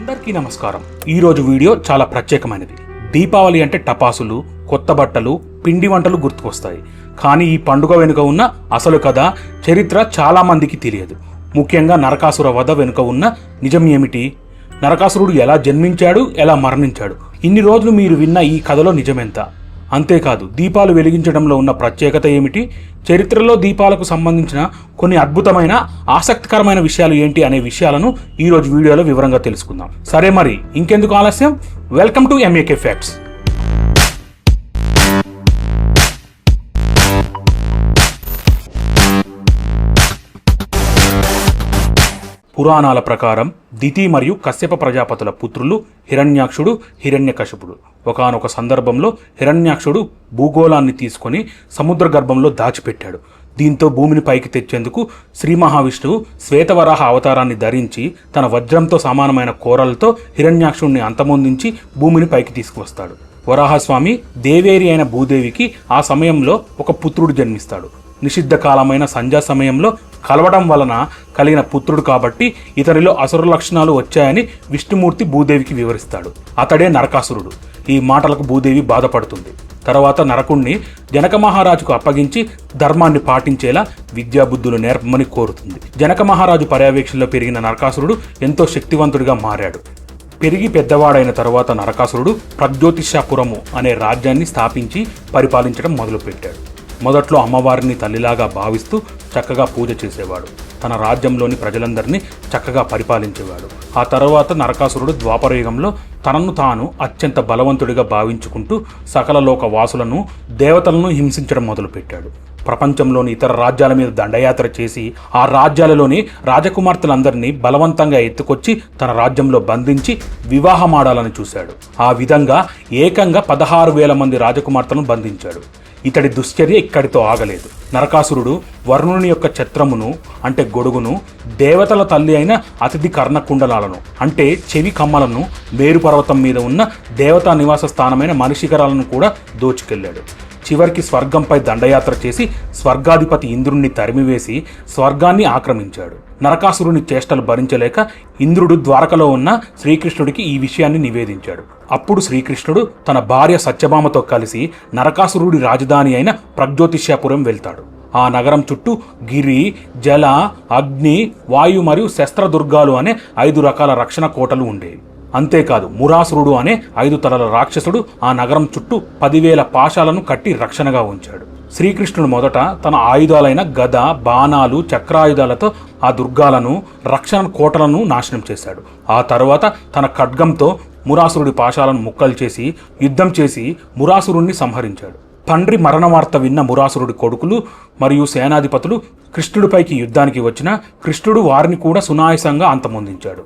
అందరికీ నమస్కారం. ఈరోజు వీడియో చాలా ప్రత్యేకమైనది. దీపావళి అంటే టపాసులు కొత్త బట్టలు పిండి వంటలు గుర్తుకొస్తాయి. కానీ ఈ పండుగ వెనుక ఉన్న అసలు కథ చరిత్ర చాలా మందికి తెలియదు. ముఖ్యంగా నరకాసుర వధ వెనుక ఉన్న నిజం ఏమిటి? నరకాసురుడు ఎలా జన్మించాడు ఎలా మరణించాడు? ఇన్ని రోజులు మీరు విన్న ఈ కథలో నిజమెంత? అంతేకాదు దీపాలు వెలిగించడంలో ఉన్న ప్రత్యేకత ఏమిటి? చరిత్రలో దీపాలకు సంబంధించిన కొన్ని అద్భుతమైన ఆసక్తికరమైన విషయాలు ఏంటి అనే విషయాలను ఈరోజు వీడియోలో వివరంగా తెలుసుకుందాం. సరే మరి ఇంకెందుకు ఆలస్యం? వెల్కమ్ టు ఎంఏకే ఫ్యాక్ట్స్ పురాణాల ప్రకారం దితి మరియు కశ్యప ప్రజాపతుల పుత్రులు హిరణ్యాక్షుడు హిరణ్యకశపుడు. ఒకానొక సందర్భంలో హిరణ్యాక్షుడు భూగోళాన్ని తీసుకొని సముద్ర గర్భంలో దాచిపెట్టాడు. దీంతో భూమిని పైకి తెచ్చేందుకు శ్రీ మహావిష్ణువు శ్వేతవరాహ అవతారాన్ని ధరించి తన వజ్రంతో సమానమైన కోరలతో హిరణ్యాక్షుడిని అంతమొందించి భూమిని పైకి తీసుకువస్తాడు. వరాహస్వామి దేవేరి అయిన భూదేవికి ఆ సమయంలో ఒక పుత్రుడు జన్మిస్తాడు. నిషిద్ధ కాలమైన సంధ్యా సమయంలో కలవడం వలన కలిగిన పుత్రుడు కాబట్టి ఇతనిలో అసుర లక్షణాలు వచ్చాయని విష్ణుమూర్తి భూదేవికి వివరిస్తాడు. అతడే నరకాసురుడు. ఈ మాటలకు భూదేవి బాధపడుతుంది. తర్వాత నరకుణ్ణి జనక మహారాజుకు అప్పగించి ధర్మాన్ని పాటించేలా విద్యాబుద్ధులు నేర్పమని కోరుతుంది. జనక మహారాజు పర్యవేక్షణలో పెరిగిన నరకాసురుడు ఎంతో శక్తివంతుడిగా మారాడు. పెరిగి పెద్దవాడైన తరువాత నరకాసురుడు ప్రజ్యోతిషాపురము అనే రాజ్యాన్ని స్థాపించి పరిపాలించడం మొదలుపెట్టాడు. మొదట్లో అమ్మవారిని తల్లిలాగా భావిస్తూ చక్కగా పూజ చేసేవాడు. తన రాజ్యంలోని ప్రజలందరినీ చక్కగా పరిపాలించేవాడు. ఆ తర్వాత నరకాసురుడు ద్వాపరయుగంలో తనను తాను అత్యంత బలవంతుడిగా భావించుకుంటూ సకల లోక వాసులను దేవతలను హింసించడం మొదలుపెట్టాడు. ప్రపంచంలోని ఇతర రాజ్యాల మీద దండయాత్ర చేసి ఆ రాజ్యాలలోని రాజకుమార్తెలందరినీ బలవంతంగా ఎత్తుకొచ్చి తన రాజ్యంలో బంధించి వివాహమాడాలని చూశాడు. ఆ విధంగా ఏకంగా పదహారు వేల మంది రాజకుమార్తెలను బంధించాడు. ఇతడి దుశ్చర్య ఇక్కడితో ఆగలేదు. నరకాసురుడు వరుణుని యొక్క ఛత్రమును అంటే గొడుగును దేవతల తల్లి అయిన అతిథి కర్ణకుండలాలను అంటే చెవి కమ్మలను మేరుపర్వతం మీద ఉన్న దేవతా నివాస స్థానమైన మనిషికరాలను కూడా దోచుకెళ్ళాడు. చివరికి స్వర్గంపై దండయాత్ర చేసి స్వర్గాధిపతి ఇంద్రుణ్ణి తరిమివేసి స్వర్గాన్ని ఆక్రమించాడు. నరకాసురుని చేష్టలు భరించలేక ఇంద్రుడు ద్వారకలో ఉన్న శ్రీకృష్ణుడికి ఈ విషయాన్ని నివేదించాడు. అప్పుడు శ్రీకృష్ణుడు తన భార్య సత్యభామతో కలిసి నరకాసురుడి రాజధాని అయిన ప్రజ్యోతిష్యాపురం వెళ్తాడు. ఆ నగరం చుట్టూ గిరి జల అగ్ని వాయు మరియు శస్త్రదుర్గాలు అనే ఐదు రకాల రక్షణ కోటలు ఉండేవి. అంతేకాదు మురాసురుడు అనే ఐదు తలల రాక్షసుడు ఆ నగరం చుట్టూ పదివేల పాశాలను కట్టి రక్షణగా ఉంచాడు. శ్రీకృష్ణుడు మొదట తన ఆయుధాలైన గద బాణాలు చక్రాయుధాలతో ఆ దుర్గాలను రక్షణ కోటలను నాశనం చేశాడు. ఆ తర్వాత తన ఖడ్గంతో మురాసురుడి పాశాలను ముక్కలు చేసి యుద్ధం చేసి మురాసురుణ్ణి సంహరించాడు. తండ్రి మరణ వార్త విన్న మురాసురుడి కొడుకులు మరియు సేనాధిపతులు కృష్ణుడిపైకి యుద్ధానికి వచ్చిన కృష్ణుడు వారిని కూడా సునాయసంగా అంతమొందించాడు.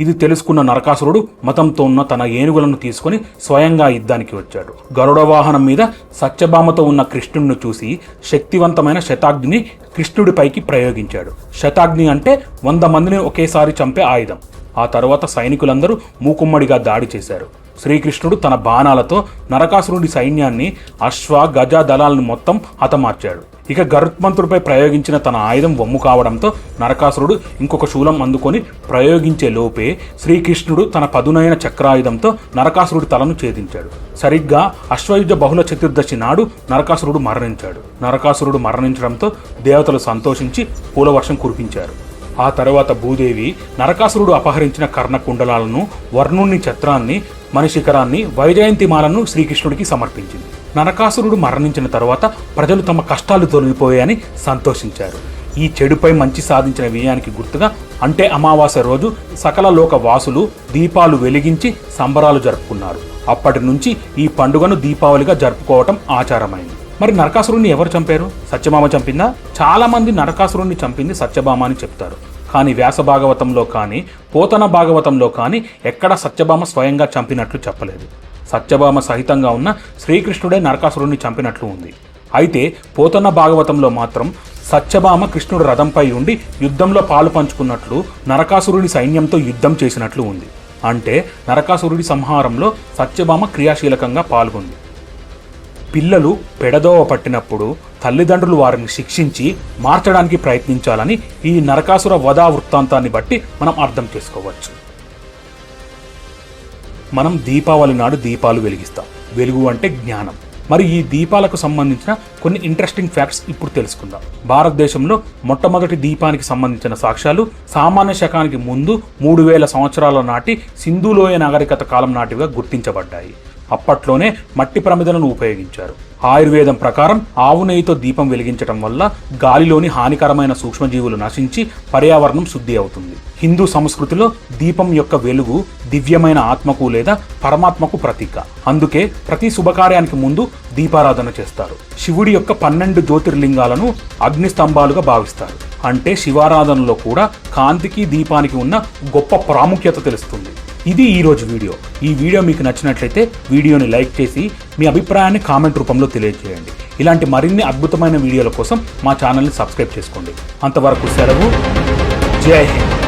ఇది తెలుసుకున్న నరకాసురుడు మతంతో ఉన్న తన ఏనుగులను తీసుకుని స్వయంగా యుద్ధానికి వచ్చాడు. గరుడ వాహనం మీద సత్యభామతో ఉన్న కృష్ణుడిని చూసి శక్తివంతమైన శతాగ్నిని కృష్ణుడిపైకి ప్రయోగించాడు. శతాగ్ని అంటే వంద మందిని ఒకేసారి చంపే ఆయుధం. ఆ తర్వాత సైనికులందరూ మూకుమ్మడిగా దాడి చేశారు. శ్రీకృష్ణుడు తన బాణాలతో నరకాసురుడి సైన్యాన్ని అశ్వ గజ దళాలను మొత్తం హతమార్చాడు. ఇక గరుత్మంతుడిపై ప్రయోగించిన తన ఆయుధం వమ్ము కావడంతో నరకాసురుడు ఇంకొక శూలం అందుకొని ప్రయోగించే లోపే శ్రీకృష్ణుడు తన పదునైన చక్రాయుధంతో నరకాసురుడి తలను ఛేదించాడు. సరిగ్గా అశ్వయుజ బహుళ చతుర్దశి నాడు నరకాసురుడు మరణించాడు. నరకాసురుడు మరణించడంతో దేవతలు సంతోషించి పూలవర్షం కురిపించారు. ఆ తర్వాత భూదేవి నరకాసురుడు అపహరించిన కర్ణకుండలాలను వర్ణుణ్ణి ఛత్రాన్ని మణిశిఖరాన్ని వైజయంతిమాలను శ్రీకృష్ణుడికి సమర్పించింది. నరకాసురుడు మరణించిన తర్వాత ప్రజలు తమ కష్టాలు తొలగిపోయాయని సంతోషించారు. ఈ చెడుపై మంచి సాధించిన విజయానికి గుర్తుగా అంటే అమావాస్య రోజు సకల లోక వాసులు దీపాలు వెలిగించి సంబరాలు జరుపుకున్నారు. అప్పటి నుంచి ఈ పండుగను దీపావళిగా జరుపుకోవటం ఆచారమైంది. మరి నరకాసురుణ్ణి ఎవరు చంపారు? సత్యభామ చంపిందా? చాలా మంది నరకాసురుణ్ణి చంపింది సత్యభామ అని చెప్తారు. కానీ వ్యాస భాగవతంలో కానీ పోతన భాగవతంలో కానీ ఎక్కడ సత్యభామ స్వయంగా చంపినట్లు చెప్పలేదు. సత్యభామ సహితంగా ఉన్న శ్రీకృష్ణుడే నరకాసురుణ్ణి చంపినట్లు ఉంది. అయితే పోతన్న భాగవతంలో మాత్రం సత్యభామ కృష్ణుడు రథంపై ఉండి యుద్ధంలో పాలు పంచుకున్నట్లు నరకాసురుడి సైన్యంతో యుద్ధం చేసినట్లు ఉంది. అంటే నరకాసురుడి సంహారంలో సత్యభామ క్రియాశీలకంగా పాల్గొంది. పిల్లలు పెడదోవ పట్టినప్పుడు తల్లిదండ్రులు వారిని శిక్షించి మార్చడానికి ప్రయత్నించాలని ఈ నరకాసుర వధా వృత్తాంతాన్ని బట్టి మనం అర్థం చేసుకోవచ్చు. మనం దీపావళి నాడు దీపాలు వెలిగిస్తాం. వెలుగు అంటే జ్ఞానం. మరి ఈ దీపాలకు సంబంధించిన కొన్ని ఇంట్రెస్టింగ్ ఫ్యాక్ట్స్ ఇప్పుడు తెలుసుకుందాం. భారతదేశంలో మొట్టమొదటి దీపానికి సంబంధించిన సాక్ష్యాలు సామాన్య శకానికి ముందు మూడు వేల సంవత్సరాల నాటి సింధులోయ నాగరికత కాలం నాటివిగా గుర్తించబడ్డాయి. అప్పట్లోనే మట్టి ప్రమిదలను ఉపయోగించారు. ఆయుర్వేదం ప్రకారం ఆవు నెయ్యితో దీపం వెలిగించటం వల్ల గాలిలోని హానికరమైన సూక్ష్మజీవులు నశించి పర్యావరణం శుద్ధి అవుతుంది. హిందూ సంస్కృతిలో దీపం యొక్క వెలుగు దివ్యమైన ఆత్మకు లేదా పరమాత్మకు ప్రతీక. అందుకే ప్రతి శుభకార్యానికి ముందు దీపారాధన చేస్తారు. శివుడి యొక్క పన్నెండు జ్యోతిర్లింగాలను అగ్నిస్తంభాలుగా భావిస్తారు. అంటే శివారాధనలో కూడా కాంతికి దీపానికి ఉన్న గొప్ప ప్రాముఖ్యత తెలుస్తుంది. ఇది ఈరోజు వీడియో. ఈ వీడియో మీకు నచ్చినట్లయితే వీడియోని లైక్ చేసి మీ అభిప్రాయాన్ని కామెంట్ రూపంలో తెలియజేయండి. ఇలాంటి మరిన్ని అద్భుతమైన వీడియోల కోసం మా ఛానల్ని సబ్స్క్రైబ్ చేసుకోండి. అంతవరకు సెలవు. జై హింద్.